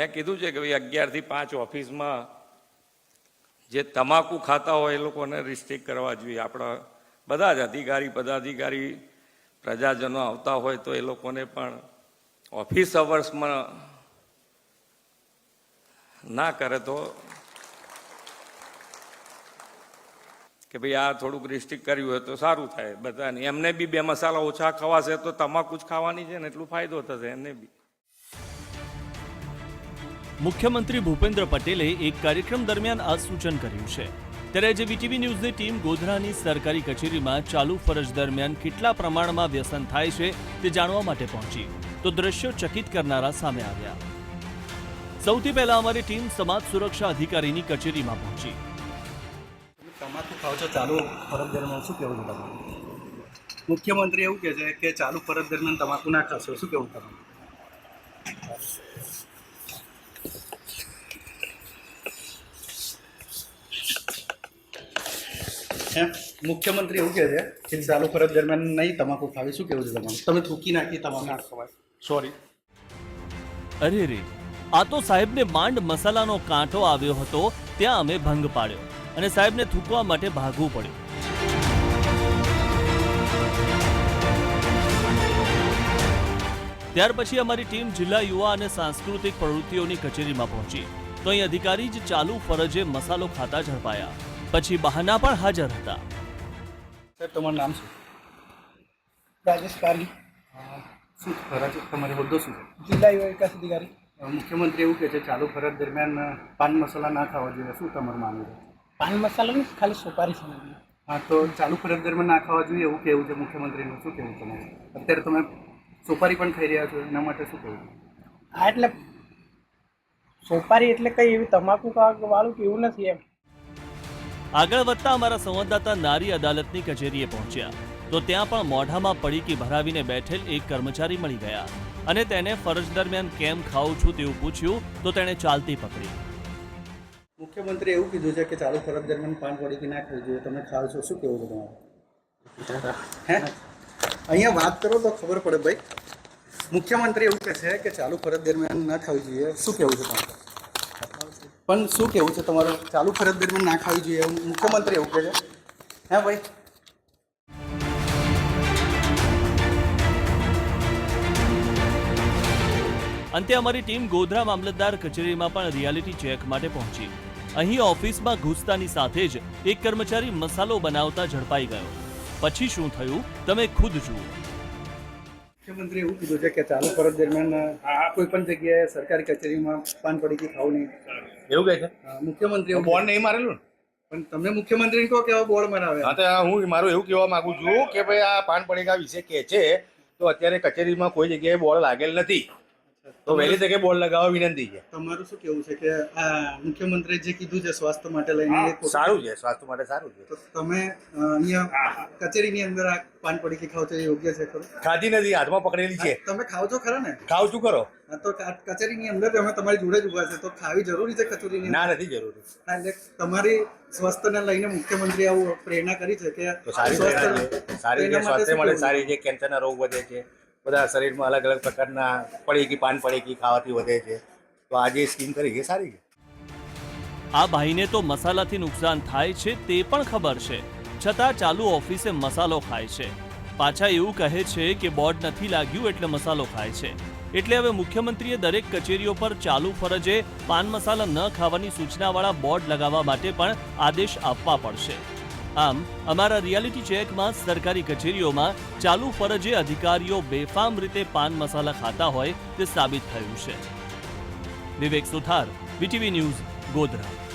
મેં કીધું છે કે ભાઈ અગિયારથી પાંચ ઓફિસમાં જે તમાકુ ખાતા હોય એ લોકોને રિસ્ટ્રિક્ટ કરવા જોઈએ. આપણા બધા જ અધિકારી, પદાધિકારી, પ્રજાજનો આવતા હોય તો એ લોકોને પણ ઓફિસ અવર્સમાં ના કરે તો કે ભાઈ આ થોડુંક રિસ્ટ્રિક્ટ કર્યું હોય તો સારું થાય બધાને. એમને બી બે મસાલા ઓછા ખવાશે તો તમાકુ જ ખાવાની છે ને, એટલું ફાયદો થશે એમને બી. મુખ્યમંત્રી ભૂપેન્દ્ર પટેલે એક કાર્યક્રમ દરમિયાન આ સૂચન કર્યું છે. ત્યારે આજે વીટીવી ન્યૂઝની ટીમ ગોધરાની સરકારી કચેરીમાં ચાલુ ફરજ દરમિયાન કેટલા પ્રમાણમાં વ્યસન થાય છે તે જાણવા માટે પહોંચી. તો દ્રશ્યો ચકિત કરનારા સામે આવ્યા. સૌથી પહેલા અમારી ટીમ સમાજ સુરક્ષા અધિકારીની કચેરીમાં પહોંચી. મુખ્યમંત્રી એવું કહે છે કે ચાલુ ફરજ દરમિયાન તમાકુ ના ખાશો, શું કહેવું તમારું? મુખ્યમંત્રી એવું કહે છે કે ચાલુ ફરજ દરમિયાન નહીં તમાકુ ખાવી. શું કેવું છે તમારું? તમે થૂકી નાખી તમાકુ સોરી અરે રે, આ તો સાહેબને માંડ મસાલાનો કાંટો આવ્યો હતો, ત્યાં અમે ભંગ પાડ્યો અને સાહેબને થૂકવા માટે ભાગવું પડ્યું. ત્યાર પછી અમારી ટીમ જિલ્લા યુવા અને સાંસ્કૃતિક પ્રવૃત્તિઓની કચેરીમાં પહોંચી. તો અહીં અધિકારી જ ચાલુ ફરજે મસાલો ખાતા ઝડપાયા. પછી બહાના પણ હાજર હતા. સર તમારું નામ શું? રાજેશ પારી શું ફરજ તમારી હોદ્દો શું છે? જિલ્લા યુવા વિકાસ અધિકારી મુખ્યમંત્રી એવું કહે છે ચાલુ ફરજ દરમિયાન પાન મસાલા ના ખાવા જોઈએ. શું તમારું માનવું છે? પાન મસાલા નહીં ખાલી સોપારી છે હા તો ચાલુ ફરજ દરમિયાન ના ખાવા જોઈએ એવું કેવું છે મુખ્યમંત્રીનું. શું કહેવું તમારું? અત્યારે તમે સોપારી પણ ખાઈ રહ્યા છો એના માટે શું કહેવું આ એટલે સોપારી એટલે કંઈ એવી તમાકુ ખાવા વાળું કે એવું નથી એમ. આગળ વધતા અમારા સંવાદદાતા નારી અદાલતની કચેરીએ પહોંચ્યા. તો ત્યાં પણ મોઢામાં પડીકી ભરાવીને બેઠેલ એક કર્મચારી મળી ગયા અને તેને ફરજ દરમિયાન કેમ ખાઉં છું તેવું પૂછ્યું, તો તેણે ચાલતી પકડી. મુખ્યમંત્રી એવું કીધું છે કે ચાલુ ફરજ દરમિયાન પાન પડીકી ના ખાવી જોઈએ. તમે ખાવ છો, શું કેવું તમારું? હે? અહીંયા વાત કરો તો ખબર પડે ભાઈ. મુખ્યમંત્રી એવું કહે છે કે ચાલુ ફરજ દરમિયાન ના ખાવી જોઈએ. શું કેવું છે તમારું? પણ શું કેવું છે તમારું? ચાલુ ફરજ દરમિયાન ના ખાવી જોઈએ એવું મુખ્યમંત્રી એવું કહે છે? હે ભાઈ? અંતે અમારી ટીમ ગોધરા મામલતદાર કચેરીમાં પણ રિયાલિટી ચેક માટે પહોંચી. અહીં ઓફિસમાં ઘૂસતાની સાથે જ એક કર્મચારી મસાલો બનાવતા ઝડપાઈ ગયો. પછી શું થયું તમે ખુદ જુઓ. મુખ્યમંત્રી એવું કીધું છે કે ચાલુ ફરજ દરમિયાન કોઈ પણ જગ્યાએ સરકારી કચેરીમાં પાન પડીકી ખાવું નહીં. એવું કહે છે? મુખ્યમંત્રી એવું બોર્ડ નહીં મારેલું ને? પણ તમે મુખ્યમંત્રી કહો કે બોર્ડ બનાવે હા તો હું મારું એવું કહેવા માંગુ છું કે ભાઈ આ પાન પડીકા વિશે કે છે તો અત્યારે કચેરીમાં કોઈ જગ્યાએ બોર્ડ લાગેલ નથી. તો વહેલી તકે બોર્ડ લગાવવા વિનંતી છે. તમારું શું કેવું છે કે આ મુખ્યમંત્રીએ જે કીધું છે સ્વાસ્થ્ય માટે લઈને સારું છે સ્વાસ્થ્ય માટે સારું છે. તો તમે અહીંયા કચેરીની અંદર આ પાન પડીકી ખાવ છો એ યોગ્ય છે ખરું? ખાધી નથી હાથમાં પકડેલી છે. તમે ખાવ છો ખરા ને? ખાવ છું કરો તો કચેરીની અંદર અમે તમારી જોડે જ ઊભા છે તો ખાવી જરૂરી છે કચેરીની ના નથી જરૂરી. એટલે તમારી સ્વાસ્થ્યને લઈને મુખ્યમંત્રી આવું પ્રેરણા કરી છે કે સારી સારી છે સ્વાસ્થ્ય માટે સારી છે કેન્સરના રોગ વધે છે. બધા શરીરમાં અલગ અલગ પ્રકારના પડેકી પાન પડેકી ખાવાથી વધે છે. તો આ સ્કીમ કરી છે, સારી છે. આ ભાઈને તો મસાલાથી નુકસાન થાય છે તે પણ ખબર છે. છતાં ચાલુ ઓફિસે મસાલો ખાય છે. પાછા એવું કહે છે કે બોર્ડ નથી લાગ્યું એટલે મસાલો ખાય છે. એટલે હવે મુખ્યમંત્રીએ દરેક કચેરીઓ પર ચાલુ ફરજે પાન મસાલા ન ખાવાની સૂચનાવાળા બોર્ડ લગાવવા માટે પણ આદેશ આપવા પડશે. આમ, અમારા રિયાલિટી ચેકમાં સરકારી કચેરીઓમાં ચાલુ ફરજે અધિકારીઓ બેફામ રીતે પાન મસાલા ખાતા હોય તે સાબિત થયું છે. Vivek Suthar VTV news Godhra.